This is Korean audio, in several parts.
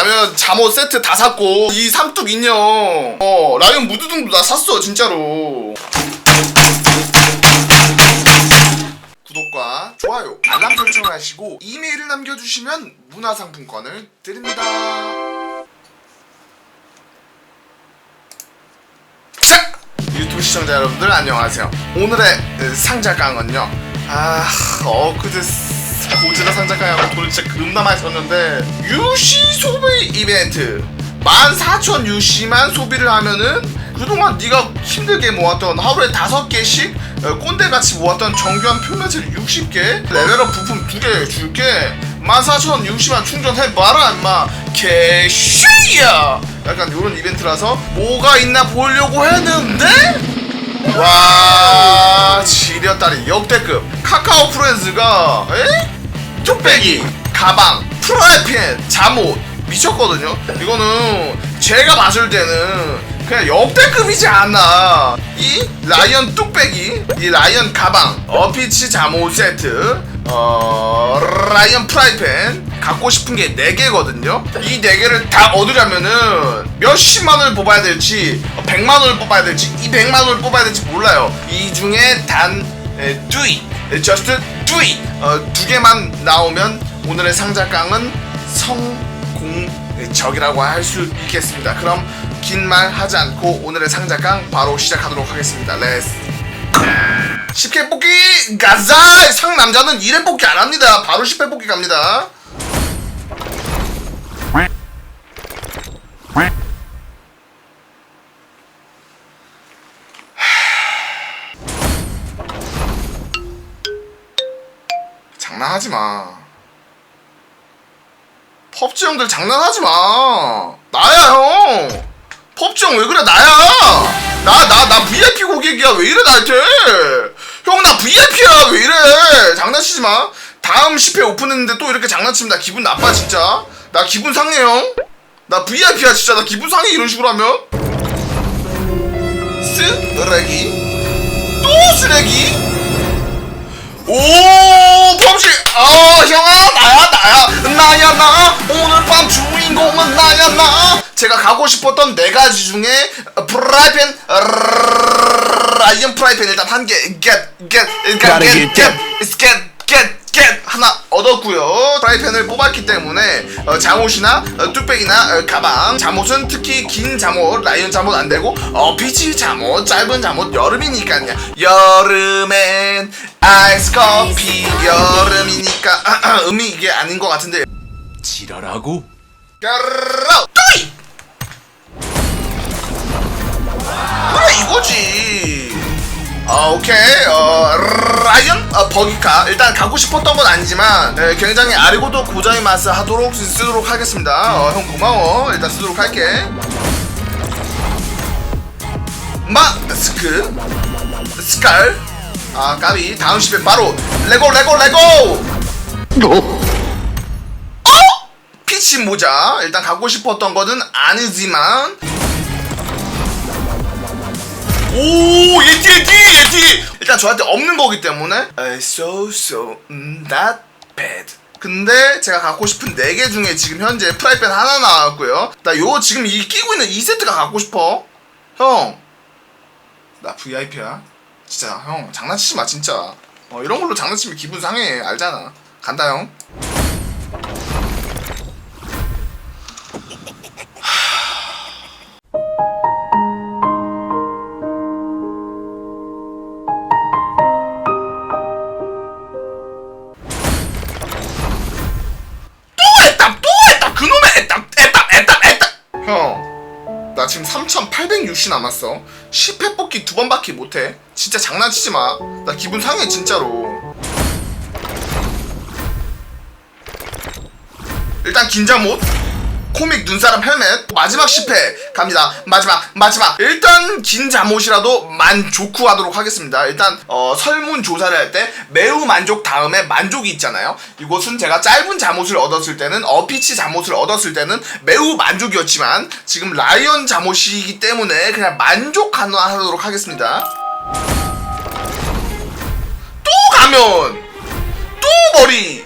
라면 잠옷 세트 다 샀고 이 삼뚝 인형. 어 라이언 무드등도 다 샀어 진짜로. 구독과 좋아요 알람 설정을 하시고 이메일을 남겨주시면 문화상품권을 드립니다. 자! 유튜브 시청자 여러분들 안녕하세요. 오늘의 어, 상자깡은요. 아 엊그제 고지라 상자깡하고 돈을 진짜 겁나 많이 썼는데 유시 소비 이벤트. 14,000 유시만 소비를 하면은 그동안 네가 힘들게 모았던 하루에 다섯 개씩 어, 꼰대같이 모았던 정교한 표면지를 60개 레벨업 부품 2개 줄게. 14,000 유시만 충전해봐라 임마. 개쉬야! 약간 요런 이벤트라서 뭐가 있나 보려고 했는데? 와 지렸다리. 역대급 카카오 프렌즈가 에? 뚝배기 가방 프라이팬 잠옷 미쳤거든요. 이거는 제가 봤을 때는 그냥 역대급이지 않나 이 라이언 뚝배기 이 라이언 가방 어피치 잠옷 세트 어 라이언 프라이팬 갖고 싶은 게 4개거든요. 이 4개를 다 얻으려면은 몇십만 원을 뽑아야 될지 100만 원을 뽑아야 될지 200만 원을 뽑아야 될지 몰라요. 이 중에 단 에, do it just it 어, 두 개만 나오면 오늘의 상자깡은 성공적이라고 할 수 있겠습니다 그럼 긴 말 하지 않고 오늘의 상자깡 바로 시작하도록 하겠습니다 렛츠 10회 뽑기 가자! 상 남자는 1회 뽑기 안 합니다. 바로 10회 뽑기 갑니다. 장난하지 마. 펍지 형들 장난하지 마. 나야 형. 펍지 형 왜 그래 나야. 나 나 나 VIP 고객이야 왜 이래 나한테. 형 나 VIP야 왜 이래. 장난치지 마. 다음 10회 오픈했는데 또 이렇게 장난치면 나 기분 나빠 진짜. 나 기분 상해 형. 나 VIP야 진짜 나 기분 상해 이런 식으로 하면. 가고 싶었던 네 가지 중에 프라이팬 라이언 프라이팬. 일단 한개 get get Gotta get get get get. get get get 하나 얻었고요. 프라이팬을 뽑았기 때문에 어, 잠옷이나 어, 뚝배기나 어, 가방. 잠옷은 특히 긴 잠옷 라이언 잠옷 안 되고 어 피치 잠옷 짧은 잠옷 여름이니까요. 여름엔 아이스 커피 여름이니까. 음이 이게 아닌 것 같은데. 지랄하고? 까르르 이거지. 아 오케이. 어 라이언? 어, 버기카. 일단 가고 싶었던 건 아니지만 네, 굉장히 아리고도 고자이 맛스 하도록 쓰- 쓰도록 하겠습니다. 어, 형 고마워. 일단 쓰도록 할게. 마스크. 스칼. 아 까비. 다음 10회 바로 레고 레고 레고! 피치 모자. 일단 갖고 싶었던 거는 아니지만 오 예티 예티 예티 일단 저한테 없는 거기 때문에. So so mm, not bad. 근데 제가 갖고 싶은 4개 중에 지금 현재 프라이팬 하나 나왔고요. 나 요 지금 이 끼고 있는 이 세트가 갖고 싶어. 형. 나 VIP야. 진짜 형 장난치지 마 진짜. 어, 이런 걸로 장난치면 기분 상해 알잖아. 간다 형 3860 남았어. 10회 뽑기 두 번밖에 못해. 진짜 장난치지 마나 기분 상해 진짜로. 일단 긴장옷 코믹 눈사람 헬멧. 마지막 10회 갑니다. 마지막 마지막. 일단 긴 잠옷이라도 만족후하도록 하겠습니다. 일단 어, 설문조사를 할 때 매우 만족 다음에 만족이 있잖아요. 이곳은 제가 짧은 잠옷을 얻었을 때는 어피치 잠옷을 얻었을 때는 매우 만족이었지만 지금 라이언 잠옷이기 때문에 그냥 만족하도록 하겠습니다. 또 가면! 또 머리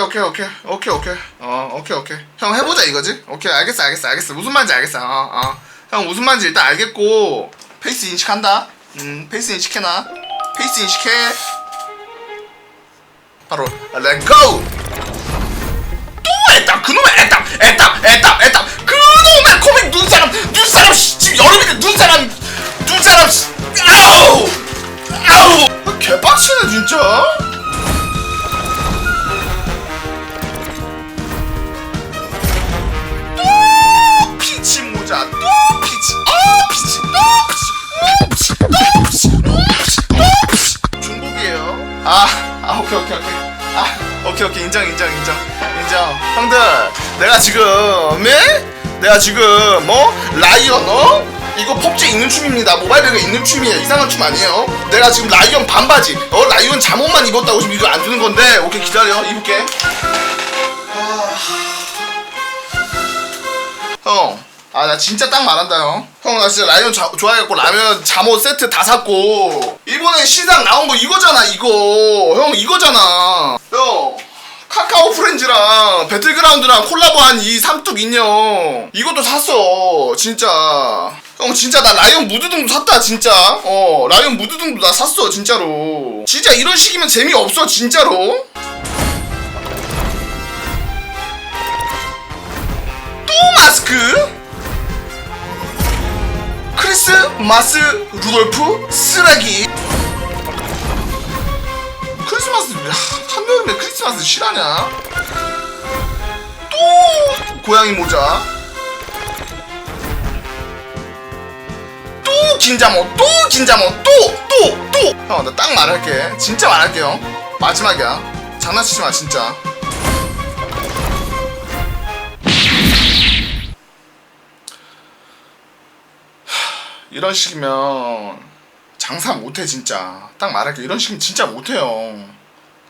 오케이 오케이 오케이. 오케이 오케이. 어 오케이 오케이. 형 해보자 이거지? 오케이 알겠어 알겠어 알겠어. 무슨 말인지 알겠어. 어어형 무슨 말인지 일단 알겠고. 페이스 인식한다. 음 페이스 인식해놔. 페이스 인식해. 바로 렛고 또 애답 그놈의 애답 애답 애답 애답. 그놈의 코믹 눈사람 눈사람 씨, 지금 여름인데 눈사람 눈사람 아 오케이 오케이. 인정 인정 인정. 인정. 형들 내가 지금 네? 내가 지금 뭐? 라이언 어? 이거 펍지 있는 춤입니다. 모바일 배그 있는 춤이에요. 이상한 춤 아니에요. 내가 지금 라이언 반바지. 어? 라이언 잠옷만 입었다고 지금 이거 안 주는 건데. 오케이 기다려. 입을게. 형, 아 나 진짜 딱 말한다 형. 형 나 진짜 라이온 자, 좋아해갖고 라면 잠옷 세트 다 샀고 이번에 신상 나온 거 이거잖아 이거. 형 이거잖아. 형 카카오 프렌즈랑 배틀그라운드랑 콜라보한 이 삼뚝 인형 이것도 샀어 진짜. 형 진짜 나 라이온 무드등도 샀다 진짜. 어 라이온 무드등도 나 샀어 진짜로. 진짜 이런 식이면 재미없어 진짜로. 또 마스크? 크리스 마스 루돌프 쓰레기. 크리스마스 야, 한여름에 크리스마스 실하냐? 또 고양이 모자. 또 긴자모 또 긴자모 또또또형 나 딱 말할게. 진짜 말할게요. 마지막이야. 장난치지 마 진짜 이런 식이면 장사 못해 진짜. 딱 말할게. 이런 식이면 진짜 못해요.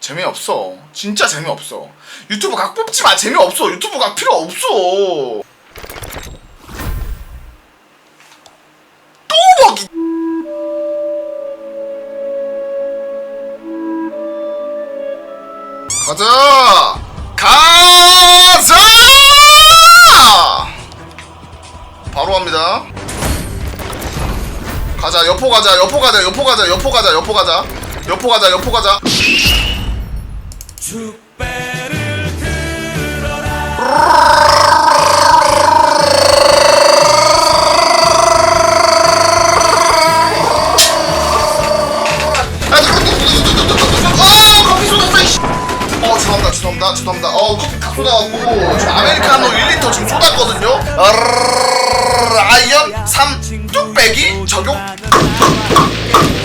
재미없어. 진짜 재미없어. 유튜브 각 뽑지 마. 재미없어. 유튜브 각 필요 없어. 또 먹이. 가자. 가 가자. 여포 가자. 여포 가자. 여포 가자. 여포 가자. 여포 가자. 여포 가자. 여포 가자. 들어라 어 죄송합니다. 죄송합니다. 죄송합니다. 어 커피 다 쏟아갖고 저 아메리카노 1리터 지금 쏟았거든요. 라이언 3뚝 배기? 적용?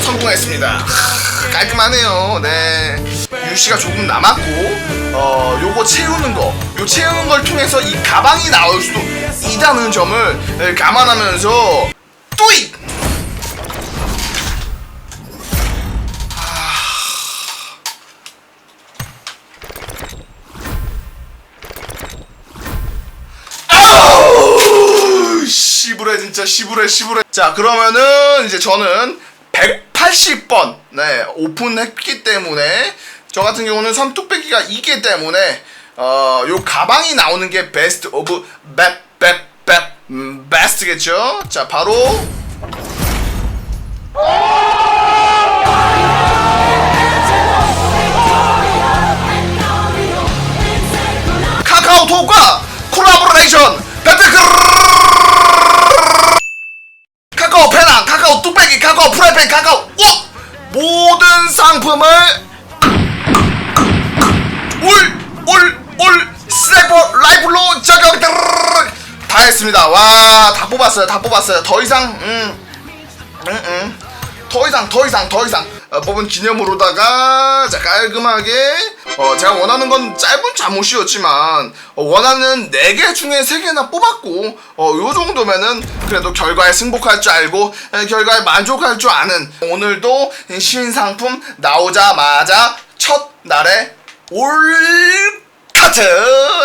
성공했습니다. 하, 깔끔하네요. 네. 유씨가 조금 남았고 어 요거 채우는 거 요 채우는 걸 통해서 이 가방이 나올 수도 있다는 점을 에, 감안하면서 뚜잇 진짜 시부레 시부레. 자 그러면은 이제 저는 180번. 네 오픈했기 때문에 저 같은 경우는 삼뚝배기가 있기 때문에 어 요 가방이 나오는 게 베스트 오브 베베베 음, 베스트겠죠? 자 바로. 카카오톡과 콜라보레이션 배틀크 카카오 페랑 카카오 카카오 프라이팬 카카오! 워 모든 상품을 올올올 스나이퍼 라이플로 저격! 다 했습니다. 와 다 뽑았어요 다 뽑았어요. 더 이상 음 음, 음. 더 이상 더 이상 더 이상. 어, 뽑은 기념으로다가 자 깔끔하게 어, 제가 원하는 건 짧은 잠옷이었지만 어, 원하는 4개 중에 3개나 뽑았고 어, 요 정도면은 그래도 결과에 승복할 줄 알고 에, 결과에 만족할 줄 아는 오늘도 신상품 나오자마자 첫 날에 올 카트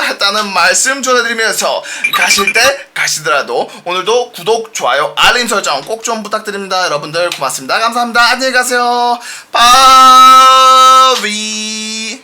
했다는 말씀 전해드리면서 가실 때 가시더라도 오늘도 구독, 좋아요, 알림 설정 꼭 좀 부탁드립니다. 여러분들 고맙습니다. 감사합니다. 안녕히 가세요. 바위